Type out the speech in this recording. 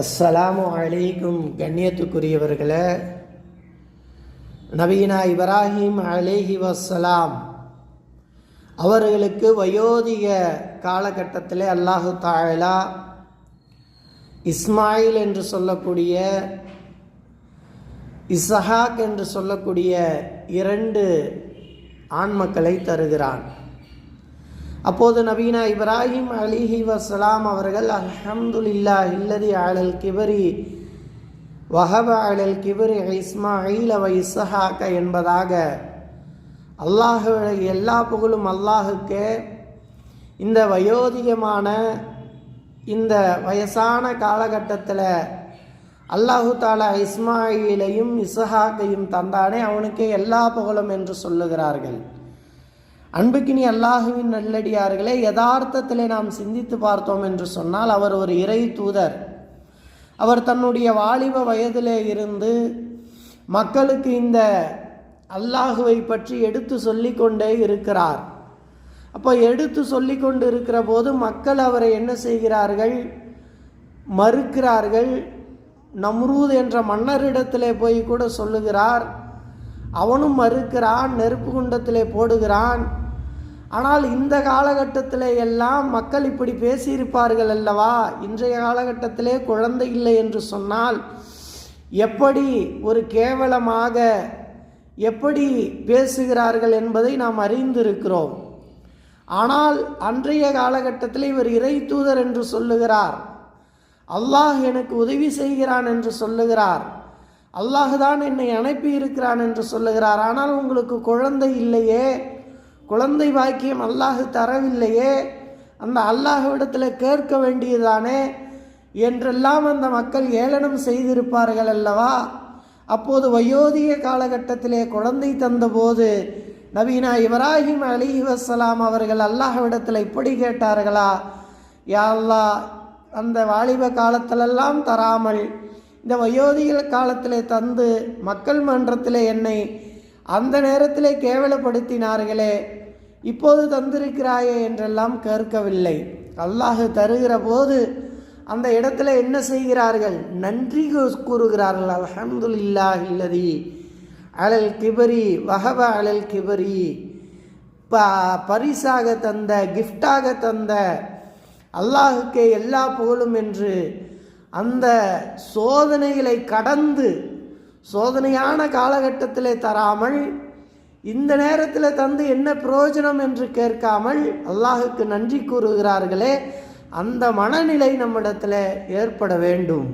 அஸ்ஸலாமு அலைக்கும் கண்ணியத்துக்குரியவர்களே நவீனா இப்ராஹிம் அலேஹி வசலாம் அவர்களுக்கு வயோதிக காலகட்டத்தில் அல்லாஹு தாழலா இஸ்மாயில் என்று சொல்லக்கூடிய இசஹாக் என்று சொல்லக்கூடிய இரண்டு ஆண் மக்களை தருகிறான். அப்போது நபீனா இப்ராஹிம் அலிஹி வசலாம் அவர்கள் அல்ஹம்துலில்லா இல்லதி அழல் கிபரி வஹப அழல் கிபரி இஸ்மாயில் அவ இசஹாக்க என்பதாக அல்லாஹ் எல்லா புகழும் அல்லாஹுக்கே இந்த வயோதிகமான இந்த வயசான காலகட்டத்தில் அல்லாஹு தாலா இஸ்மாயிலையும் இசஹாக்கையும் தந்தானே அவனுக்கே எல்லா புகழும் என்று சொல்லுகிறார்கள். அன்புக்கினி அல்லாஹுவின் நல்லடியார்களே யதார்த்தத்திலே நாம் சிந்தித்து பார்த்தோம் என்று சொன்னால் அவர் ஒரு இறை தூதர். அவர் தன்னுடைய வாலிப வயதிலே இருந்து மக்களுக்கு இந்த அல்லாஹுவை பற்றி எடுத்து சொல்லிக்கொண்டே இருக்கிறார். அப்போ எடுத்து சொல்லி கொண்டு இருக்கிற போது மக்கள் அவரை என்ன செய்கிறார்கள்? மறுக்கிறார்கள். நம்ரூத் என்ற மன்னரிடத்திலே போய் கூட சொல்லுகிறார். அவனும் மறுக்கிறான் நெருப்பு குண்டத்திலே போடுகிறான். ஆனால் இந்த காலகட்டத்தில் எல்லாம் மக்கள் இப்படி பேசியிருப்பார்கள் அல்லவா? இன்றைய காலகட்டத்திலே குழந்தை இல்லை என்று சொன்னால் எப்படி ஒரு கேவலமாக எப்படி பேசுகிறார்கள் என்பதை நாம் அறிந்திருக்கிறோம். ஆனால் அன்றைய காலகட்டத்தில் இவர் இறை தூதர் என்று சொல்லுகிறார். அல்லாஹ் எனக்கு உதவி செய்கிறான் என்று சொல்லுகிறார். அல்லாஹ் தான் என்னை அனுப்பி இருக்கிறான் என்று சொல்லுகிறார். ஆனால் உங்களுக்கு குழந்தை இல்லையே? குழந்தை பாக்கியம் அல்லாஹ் தரவில்லையே? அந்த அல்லாஹ்விடத்தில் கேட்க வேண்டியதானே என்றெல்லாம் அந்த மக்கள் ஏளனம் செய்திருப்பார்கள் அல்லவா? அப்போது வயோதிக காலகட்டத்திலே குழந்தை தந்தபோது நவீனா இப்ராஹிம் அலி வசலாம் அவர்கள் அல்லாஹ்விடத்தில் இப்படி கேட்டார்களா? யா அல்லா அந்த வாலிப காலத்திலெல்லாம் தராமல் இந்த வயோதிகள் காலத்தில் தந்து மக்கள் மன்றத்தில் என்னை அந்த நேரத்தில் கேவலப்படுத்தினார்களே இப்போது தந்திருக்கிறாயே என்றெல்லாம் கேட்கவில்லை அல்லாஹு தருகிற போது அந்த இடத்துல என்ன செய்கிறார்கள்? நன்றி கூறுகிறார்கள். அலஹம்துல்லா இல்லதி அலல் கிபரி வஹப அலல் கிபரி. ப பரிசாக தந்த கிஃப்டாக தந்த அல்லாஹுக்கே எல்லா புகழும் என்று அந்த சோதனைகளை கடந்து சோதனையான காலகட்டத்தில் தராமல் இந்த நேரத்தில் தந்து என்ன பிரயோஜனம் என்று கேட்காமல் அல்லாஹுக்கு நன்றி கூறுகிறார்களே அந்த மனநிலை நம்மிடத்தில் ஏற்பட வேண்டும்.